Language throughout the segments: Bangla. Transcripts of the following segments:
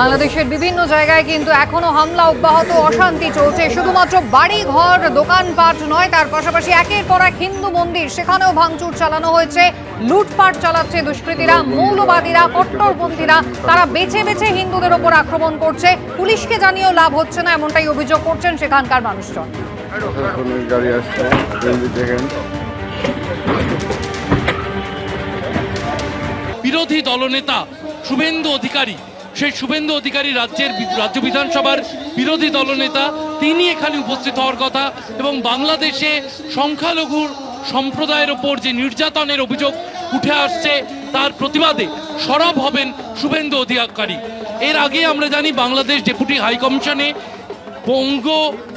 বাংলাদেশের বিভিন্ন জায়গায় কিন্তু এখনও হামলা অব্যাহত, অশান্তি চলছে। শুধুমাত্র বাড়ি, ঘর, দোকানপাট নয়, তার পাশাপাশি একের পর এক হিন্দু মন্দির, সেখানেও ভাঙচুর চালানো হয়েছে। লুটপাট চালাচ্ছে দুষ্কৃতীরা, মৌলবাদীরা, কট্টরপন্থীরা, তারা বেছে বেছে হিন্দুদের ওপর আক্রমণ করছে। পুলিশকে জানিয়েও লাভ হচ্ছে না, এমনটাই অভিযোগ করছেন সেখানকার মানুষজন। বিরোধী দলনেতা শুভেন্দু অধিকারী, সেই শুভেন্দু অধিকারী রাজ্যের রাজ্য বিধানসভার বিরোধী দলনেতা, তিনি এখানে উপস্থিত হওয়ার কথা এবং বাংলাদেশে সংখ্যালঘুর সম্প্রদায়ের ওপর যে নির্যাতনের অভিযোগ উঠে আসছে, তার প্রতিবাদে সরব হবেন শুভেন্দু অধিকারী। এর আগে আমরা জানি বাংলাদেশ ডেপুটি হাই কমিশনে বঙ্গ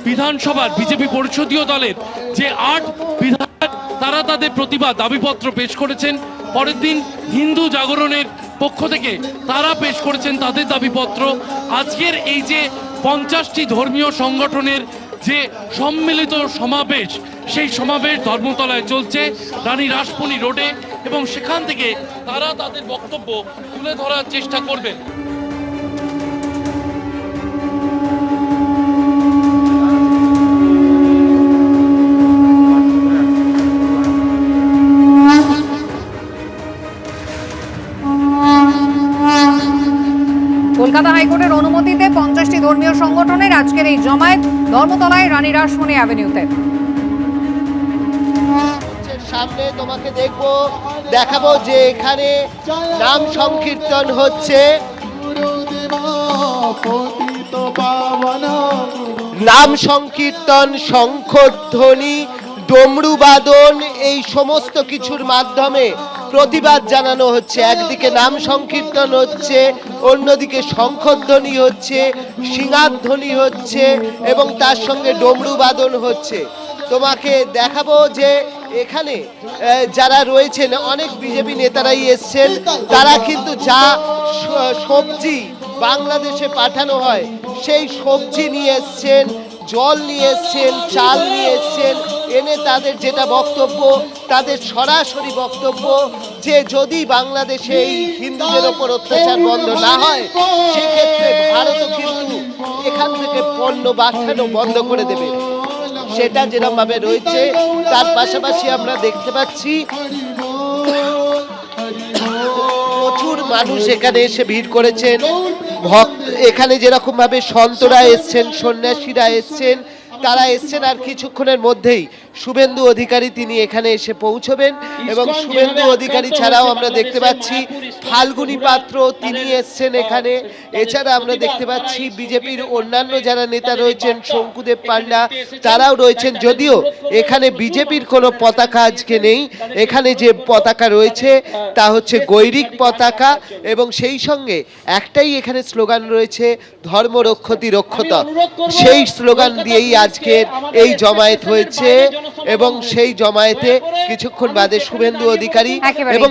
বিধানসভার বিজেপি পরিষদীয় দলের যে আট বিধায়ক তারা তাদের প্রতিবাদ দাবিপত্র পেশ করেছেন। পরের দিন হিন্দু জাগরণের পক্ষ থেকে তারা পেশ করেছেন তাদের দাবিপত্র। আজকের এই যে পঞ্চাশটি ধর্মীয় সংগঠনের যে সম্মিলিত সমাবেশ, সেই সমাবেশ ধর্মতলায় চলছে রানী রাসমণি রোডে এবং সেখান থেকে তারা তাদের বক্তব্য তুলে ধরার চেষ্টা করবেন। কলকাতা হাইকোর্টের অনুমতিতে পঞ্চাশটি ধর্মীয় সংগঠনের আজকের এই জমায়েত ধর্মতলায় রানী রাসমণি অ্যাভিনিউতে। সামনে তোমাকে দেখব, দেখাবো যে এখানে নাম সংকীর্তন হচ্ছে। নাম সংকীর্তন, শঙ্খধ্বনি ডমরুবাদন এই সমস্ত কিছুর মাধ্যমে প্রতিবাদ জানানো হচ্ছে। একদিকে নাম সংকীর্তন হচ্ছে, অন্যদিকে শঙ্খধ্বনি হচ্ছে সিংহাধ্বনি হচ্ছে এবং তার সঙ্গে ডমরুবাদন হচ্ছে। তোমাকে দেখাবো যে এখানে যারা রয়েছেন, অনেক বিজেপি নেতারাই এসছেন। তারা কিন্তু যা সবজি বাংলাদেশে পাঠানো হয়, সেই সবজি নিয়ে এসছেন, জল নিয়ে এসছেন, চাল নিয়ে এসছেন এনে তাদের যেটা বক্তব্য, তাদের সরাসরি বক্তব্য যে যদি বাংলাদেশে এই হিন্দুদের ওপর অত্যাচার বন্ধ না হয়, সেক্ষেত্রে ভারতও কিন্তু এখান থেকে পণ্য পাঠানো বন্ধ করে দেবে। সেটা যেরকমভাবে রয়েছে, তার পাশাপাশি আমরা দেখতে পাচ্ছি প্রচুর মানুষ এখানে এসে ভিড় করেছেন। ভক্ত, এখানে যেরকমভাবে সন্তরা এসছেন, সন্ন্যাসীরা এসছেন তারা এসছেন আর কিছুক্ষণের মধ্যেই শুভেন্দু অধিকারী তিনি এখানে এসে পৌঁছবেন এবং শুভেন্দু অধিকারী ছাড়াও আমরা দেখতে পাচ্ছি ফাল্গুনী পাত্র তিনি এসছেন এখানে। এছাড়া আমরা দেখতে পাচ্ছি বিজেপির অন্যান্য যারা নেতা রয়েছেন শঙ্কুদেব পান্ডা তারাও রয়েছেন। যদিও এখানে বিজেপির কোনো পতাকা আজকে নেই। এখানে যে পতাকা রয়েছে তা হচ্ছে গৈরিক পতাকা এবং সেই সঙ্গে একটাই এখানে স্লোগান রয়েছে ধর্ম রক্ষতি রক্ষতা। সেই স্লোগান দিয়েই আজকের এই জমায়েত হয়েছে এবং সেই জমায়েতে কিছুক্ষণ বাদে শুভেন্দু অধিকারী এবং